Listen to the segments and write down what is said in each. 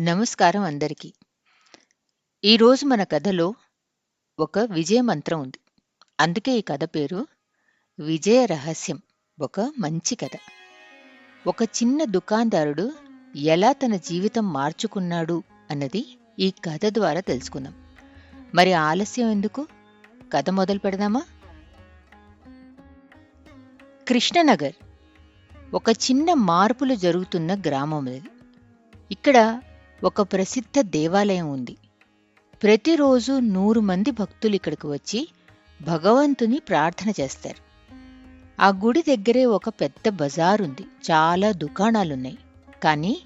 నమస్కారం అందరికీ. ఈరోజు మన కథలో ఒక విజయ మంత్రం ఉంది. అందుకే ఈ కథ పేరు 'విజయ రహస్యం' ఒక మంచి కథ. ఒక చిన్న దుకాందారుడు ఎలా తన జీవితం మార్చుకున్నాడు అన్నది ఈ కథ ద్వారా తెలుసుకుందాం. మరి ఆలస్యం ఎందుకు? కథ మొదలు పెడదామా? కృష్ణనగర్ ఒక చిన్న మార్పులు జరుగుతున్న గ్రామం ఇది. ఇక్కడ ఒక ప్రసిద్ధ దేవాలయం ఉంది. ప్రతిరోజు నూరు మంది భక్తులు ఇక్కడికి వచ్చి భగవంతుని ప్రార్థన చేస్తారు. ఆ గుడి దగ్గరే ఒక పెద్ద బజారుంది. చాలా దుకాణాలున్నాయి. కానీ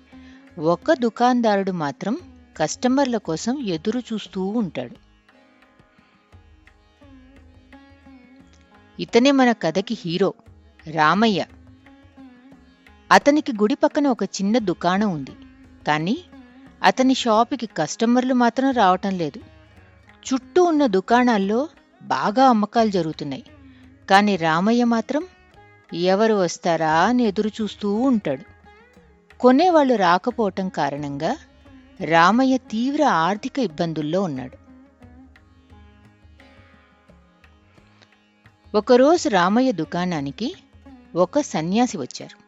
ఒక దుకాందారుడు మాత్రం కస్టమర్ల కోసం ఎదురు చూస్తూ ఉంటాడు. ఇతనే మన కథకి హీరో రామయ్య. అతనికి గుడి పక్కన ఒక చిన్న దుకాణం ఉంది. కానీ అతని షాపుకి కస్టమర్లు మాత్రం రావటం లేదు. చుట్టూ ఉన్న దుకాణాల్లో బాగా అమ్మకాలు జరుగుతున్నాయి. కానీ రామయ్య మాత్రం ఎవరు వస్తారా అని ఎదురు చూస్తూ ఉంటాడు. కొనేవాళ్ళు రాకపోవటం కారణంగా రామయ్య తీవ్ర ఆర్థిక ఇబ్బందుల్లో ఉన్నాడు. ఒకరోజు రామయ్య దుకాణానికి ఒక సన్యాసి వచ్చారు.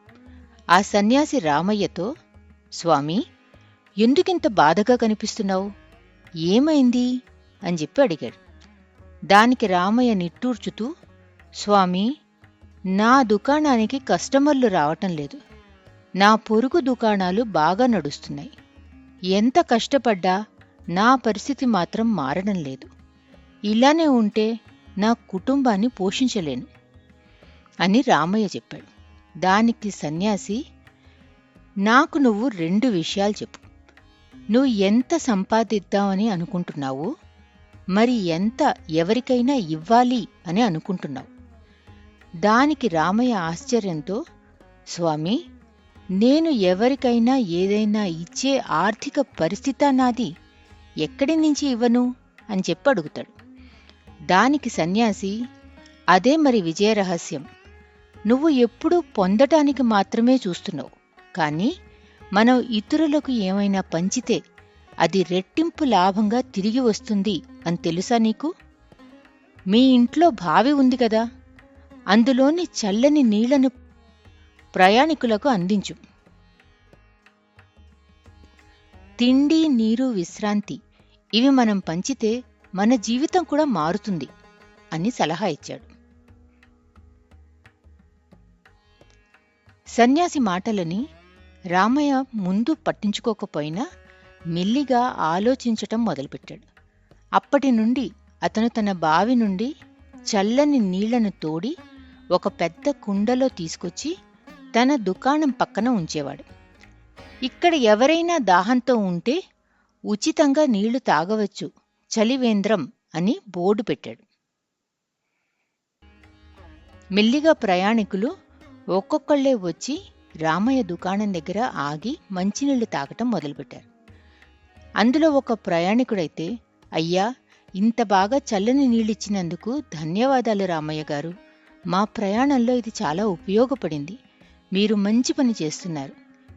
ఆ సన్యాసి రామయ్యతో స్వామి ఎందుకింత బాధగా కనిపిస్తున్నావు? ఏమైంది? అని చెప్పి అడిగాడు. దానికి రామయ్య నిట్టూర్చుతూ స్వామి నా దుకాణానికి కస్టమర్లు రావటం లేదు. నా పొరుగు దుకాణాలు బాగా నడుస్తున్నాయి. ఎంత కష్టపడ్డా నా పరిస్థితి మాత్రం మారడం లేదు. ఇలానే ఉంటే నా కుటుంబాన్ని పోషించలేను అని రామయ్య చెప్పాడు. దానికి సన్యాసి నాకు నువ్వు రెండు విషయాలు చెప్పు. నువ్వు ఎంత సంపాదిద్దామని అనుకుంటున్నావు? మరి ఎంత ఎవరికైనా ఇవ్వాలి అని అనుకుంటున్నావు? దానికి రామయ్య ఆశ్చర్యంతో స్వామి నేను ఎవరికైనా ఏదైనా ఇచ్చే ఆర్థిక పరిస్థితి నాది. ఎక్కడి నుంచి ఇవ్వను? అని చెప్పి అడుగుతాడు. దానికి సన్యాసి అదే మరి విజయ రహస్యం. నువ్వు ఎప్పుడూ పొందటానికి మాత్రమే చూస్తున్నావు. కానీ మనం ఇతరులకు ఏమైనా పంచితే అది రెట్టింపు లాభంగా తిరిగి వస్తుంది అని తెలుసా నీకు? మీ ఇంట్లో బావి ఉంది కదా అందులోని చల్లని నీళ్ళను ప్రయాణికులకు అందించు. తిండి నీరు విశ్రాంతి ఇవి మనం పంచితే మన జీవితం కూడా మారుతుంది అని సలహా ఇచ్చాడు. సన్యాసి మాటలని రామయ్య ముందు పట్టించుకోకపోయినా మెల్లిగా ఆలోచించటం మొదలుపెట్టాడు. అప్పటి నుండి అతను తన బావి నుండి చల్లని నీళ్ళను తోడి ఒక పెద్ద కుండలో తీసుకొచ్చి తన దుకాణం పక్కన ఉంచేవాడు. ఇక్కడ ఎవరైనా దాహంతో ఉంటే ఉచితంగా నీళ్ళు తాగవచ్చు చలివేంద్రం అని బోర్డు పెట్టాడు. మెల్లిగా ప్రయాణికులు ఒక్కొక్కళ్ళే వచ్చి రామయ్య దుకాణం దగ్గర ఆగి మంచినీళ్ళు తాగటం మొదలుపెట్టారు. అందులో ఒక ప్రయాణికుడైతే అయ్యా ఇంత బాగా చల్లని నీళ్ళిచ్చినందుకు ధన్యవాదాలు రామయ్య గారు. మా ప్రయాణంలో ఇది చాలా ఉపయోగపడింది. మీరు మంచి పని చేస్తున్నారు.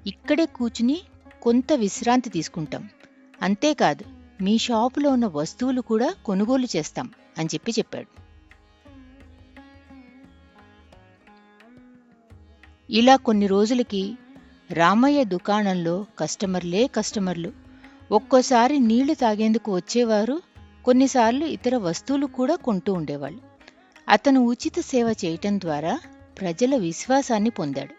ఇక్కడే కూర్చుని కొంత విశ్రాంతి తీసుకుంటాం. అంతేకాదు మీ షాపులో ఉన్న వస్తువులు కూడా కొనుగోలు చేస్తాం అని చెప్పి చెప్పాడు. ఇలా కొన్ని రోజులకి రామయ్య దుకాణంలో కస్టమర్లే కస్టమర్లు. ఒక్కోసారి నీళ్ళు తాగేందుకు వచ్చేవారు కొన్నిసార్లు ఇతర వస్తువులు కూడా కొంటూ ఉండేవాళ్ళు. అతను ఉచిత సేవ చేయటం ద్వారా ప్రజల విశ్వాసాన్ని పొందాడు.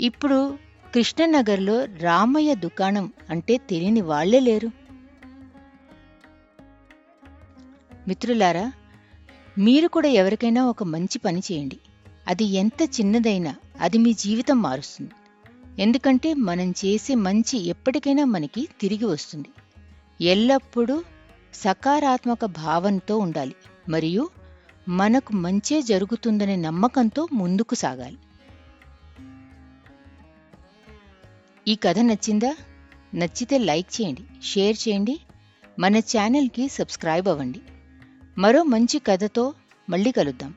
ఇప్పుడు కృష్ణనగర్లో రామయ్య దుకాణం అంటే తెలియని వాళ్ళే లేరు. మిత్రులారా మీరు కూడా ఎవరికైనా ఒక మంచి పని చేయండి. అది ఎంత చిన్నదైనా అది మీ జీవితం మారుస్తుంది. ఎందుకంటే మనం చేసే మంచి ఎప్పటికైనా మనకి తిరిగి వస్తుంది. ఎల్లప్పుడూ సకారాత్మక భావనతో ఉండాలి. మరియు మనకు మంచే జరుగుతుందనే నమ్మకంతో ముందుకు సాగాలి. ఈ కథ నచ్చిందా? నచ్చితే లైక్ చేయండి షేర్ చేయండి మన ఛానల్కి సబ్స్క్రైబ్ అవ్వండి. మరో మంచి కథతో మళ్ళీ కలుద్దాం.